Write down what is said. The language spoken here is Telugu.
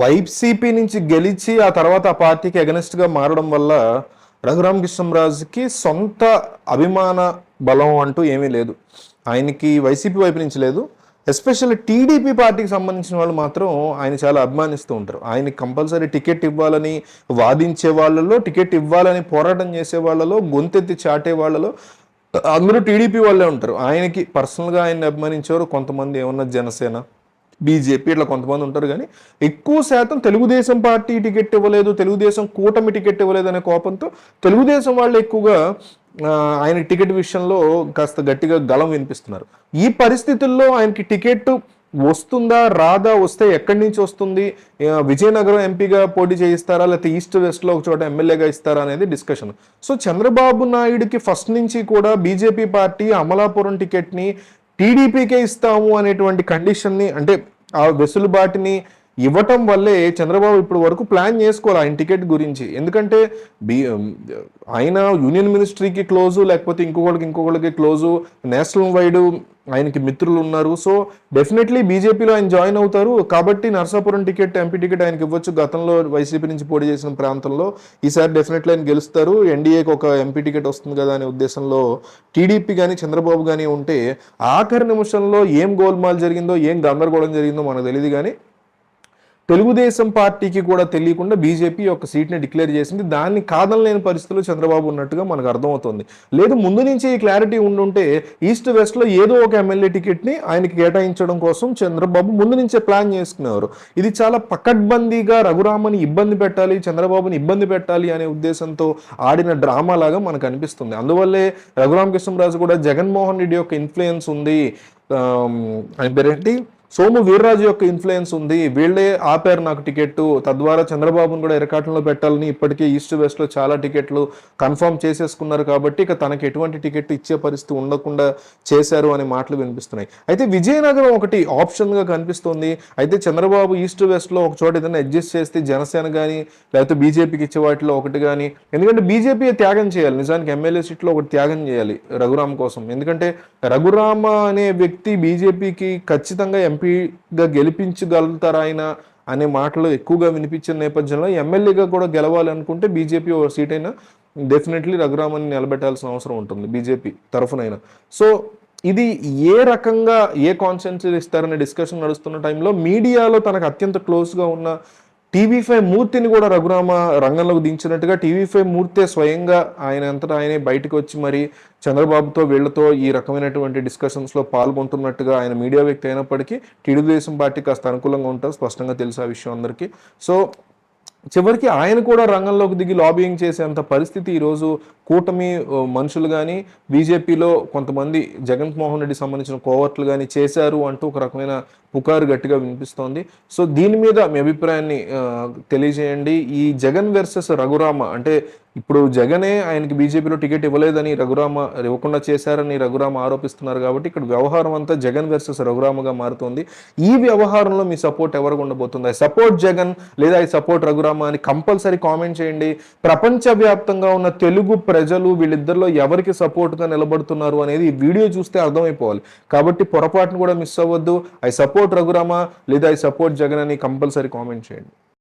వైసీపీ నుంచి గెలిచి ఆ తర్వాత ఆ పార్టీకి against గా మారడం వల్ల రఘురామకృష్ణరాజుకి సొంత అభిమాన బలం అంటూ ఏమీ లేదు. ఆయనకి వైసీపీ వైపు నుంచి లేదు. ఎస్పెషల్లీ టీడీపీ పార్టీకి సంబంధించిన వాళ్ళు మాత్రం ఆయన చాలా అభిమానిస్తూ ఉంటారు. ఆయనకి కంపల్సరీ టికెట్ ఇవ్వాలని వాదించే వాళ్ళలో టికెట్ ఇవ్వాలని పోరాటం చేసే వాళ్ళలో గొంతెత్తి చాటే వాళ్ళలో అందరూ టీడీపీ వాళ్ళే ఉంటారు. ఆయనకి పర్సనల్గా ఆయన్ని అభిమానించేవారు కొంతమంది ఏమన్నా జనసేన. బీజేపీ ఇట్లా కొంతమంది ఉంటారు కానీ ఎక్కువ శాతం తెలుగుదేశం పార్టీ టికెట్ ఇవ్వలేదు తెలుగుదేశం కూటమి టికెట్ ఇవ్వలేదు అనే కోపంతో తెలుగుదేశం వాళ్ళు ఎక్కువగా ఆయన టికెట్ విషయంలో కాస్త గట్టిగా గలం వినిపిస్తున్నారు. ఈ పరిస్థితుల్లో ఆయనకి టికెట్ వస్తుందా రాదా వస్తే ఎక్కడి నుంచి వస్తుంది? విజయనగరం ఎంపీగా పోటీ చేయిస్తారా? లేకపోతే ఈస్ట్ వెస్ట్లో ఒక చోట ఎమ్మెల్యేగా ఇస్తారా అనేది డిస్కషన్. సో చంద్రబాబు నాయుడుకి ఫస్ట్ నుంచి కూడా బీజేపీ పార్టీ అమలాపురం టికెట్ని టీడీపీకే ఇస్తాము అనేటువంటి కండిషన్ని అంటే ఆ వెసులుబాటుని ఇవ్వటం వల్లే చంద్రబాబు ఇప్పుడు వరకు ప్లాన్ చేసుకోవాలి ఆయన టికెట్ గురించి. ఎందుకంటే బీ ఆయన యూనియన్ మినిస్ట్రీకి క్లోజు లేకపోతే ఇంకొకళ్ళకి ఇంకొకళ్ళకి క్లోజు నేషనల్ వైడ్ ఆయనకి మిత్రులు ఉన్నారు. సో డెఫినెట్లీ బీజేపీలో ఆయన జాయిన్ అవుతారు. కాబట్టి నరసాపురం టికెట్ ఎంపీ టికెట్ ఆయనకి ఇవ్వచ్చు. గతంలో వైసీపీ నుంచి పోటీ చేసిన ప్రాంతంలో ఈసారి డెఫినెట్లీ ఆయన గెలుస్తారు. ఎన్డీఏకి ఒక ఎంపీ టికెట్ వస్తుంది కదా అనే ఉద్దేశంలో టీడీపీ కానీ చంద్రబాబు కానీ ఉంటే ఆఖరి నిమిషంలో ఏం గోల్మాల్ జరిగిందో ఏం గందరగోళం జరిగిందో మనకు తెలియదు కానీ తెలుగుదేశం పార్టీకి కూడా తెలియకుండా బీజేపీ ఒక సీట్ని డిక్లేర్ చేసింది. దాన్ని కాదనలేని పరిస్థితుల్లో చంద్రబాబు ఉన్నట్టుగా మనకు అర్థమవుతుంది. లేదు ముందు నుంచి ఈ క్లారిటీ ఉండుంటే ఈస్ట్ వెస్ట్లో ఏదో ఒక ఎమ్మెల్యే టికెట్ని ఆయనకి కేటాయించడం కోసం చంద్రబాబు ముందు నుంచే ప్లాన్ చేసుకునేవారు. ఇది చాలా పకడ్బందీగా రఘురామని ఇబ్బంది పెట్టాలి చంద్రబాబుని ఇబ్బంది పెట్టాలి అనే ఉద్దేశంతో ఆడిన డ్రామా లాగా మనకు అనిపిస్తుంది. అందువల్లే రఘురామకృష్ణరాజు కూడా జగన్మోహన్ రెడ్డి యొక్క ఇన్ఫ్లుయెన్స్ ఉంది. ఆయన పేరేంటి? సోము వీర్రాజు యొక్క ఇన్ఫ్లుయెన్స్ ఉంది. వీళ్ళే ఆపారు నాకు టికెట్ తద్వారా చంద్రబాబును కూడా ఎరకాటంలో పెట్టాలని ఇప్పటికే ఈస్ట్ వెస్ట్లో చాలా టికెట్లు కన్ఫర్మ్ చేసేసుకున్నారు కాబట్టి ఇక తనకి ఎటువంటి టికెట్ ఇచ్చే పరిస్థితి ఉండకుండా చేశారు అనే మాటలు వినిపిస్తున్నాయి. అయితే విజయనగరం ఒకటి ఆప్షన్గా కనిపిస్తుంది. అయితే చంద్రబాబు ఈస్ట్ వెస్ట్లో ఒక చోట ఏదైనా అడ్జస్ట్ చేస్తే జనసేన కానీ లేకపోతే బీజేపీకి ఇచ్చే వాటిలో ఒకటి కానీ ఎందుకంటే బీజేపీ త్యాగం చేయాలి. నిజానికి ఎమ్మెల్యే సీట్లో ఒకటి త్యాగం చేయాలి రఘురామ్ కోసం. ఎందుకంటే రఘురామ అనే వ్యక్తి బీజేపీకి ఖచ్చితంగా ఎంపీగా గెలిపించగలుగుతారా ఆయన అనే మాటలు ఎక్కువగా వినిపించిన నేపథ్యంలో ఎమ్మెల్యేగా కూడా గెలవాలి అనుకుంటే బీజేపీ ఒక సీట్ అయినా డెఫినెట్లీ రఘురామని నిలబెట్టాల్సిన అవసరం ఉంటుంది బీజేపీ తరఫునైనా. సో ఇది ఏ రకంగా ఏ కాన్సెన్సీ ఇస్తారనే డిస్కషన్ నడుస్తున్న టైంలో మీడియాలో తనకు అత్యంత క్లోజ్గా ఉన్న టీవీ ఫైవ్ మూర్తిని కూడా రఘురామ రంగంలోకి దించినట్టుగా టీవీ ఫైవ్ మూర్తే స్వయంగా ఆయన అంతటా ఆయనే బయటకు వచ్చి మరి చంద్రబాబుతో వీళ్ళతో ఈ రకమైనటువంటి డిస్కషన్స్లో పాల్గొంటున్నట్టుగా ఆయన మీడియా వ్యక్తి అయినప్పటికీ తెలుగుదేశం పార్టీ కాస్త అనుకూలంగా ఉంటారు స్పష్టంగా తెలుసు ఆ విషయం అందరికీ. సో చివరికి ఆయన కూడా రంగంలోకి దిగి లాబియింగ్ చేసేంత పరిస్థితి ఈరోజు కూటమి మనుషులు కానీ బీజేపీలో కొంతమంది జగన్మోహన్ రెడ్డి సంబంధించిన కోవర్ట్లు కానీ చేశారు అంటూ ఒక రకమైన పుకారు గట్టిగా వినిపిస్తోంది. సో దీని మీద మీ అభిప్రాయాన్ని తెలియజేయండి. ఈ జగన్ వెర్సెస్ రఘురామ అంటే ఇప్పుడు జగనే ఆయనకి బీజేపీలో టికెట్ ఇవ్వలేదని రఘురామ ఇవ్వకుండా చేశారని రఘురామ ఆరోపిస్తున్నారు కాబట్టి ఇక్కడ వ్యవహారం అంతా జగన్ వెర్సెస్ రఘురామగా మారుతోంది. ఈ వ్యవహారంలో మీ సపోర్ట్ ఎవరికి ఉండబోతుంది? ఐ సపోర్ట్ జగన్ లేదా ఐ సపోర్ట్ రఘురామ అని కంపల్సరీ కామెంట్ చేయండి. ప్రపంచవ్యాప్తంగా ఉన్న తెలుగు ప్ర ప్రజలు వీళ్ళిద్దరిలో ఎవరికి సపోర్ట్గా నిలబడుతున్నారు అనేది ఈ వీడియో చూస్తే అర్థమైపోవాలి. కాబట్టి పొరపాటును కూడా మిస్ అవ్వద్దు. ఐ సపోర్ట్ రఘురామ లేదా ఐ సపోర్ట్ జగన్ అని కంపల్సరీ కామెంట్ చేయండి.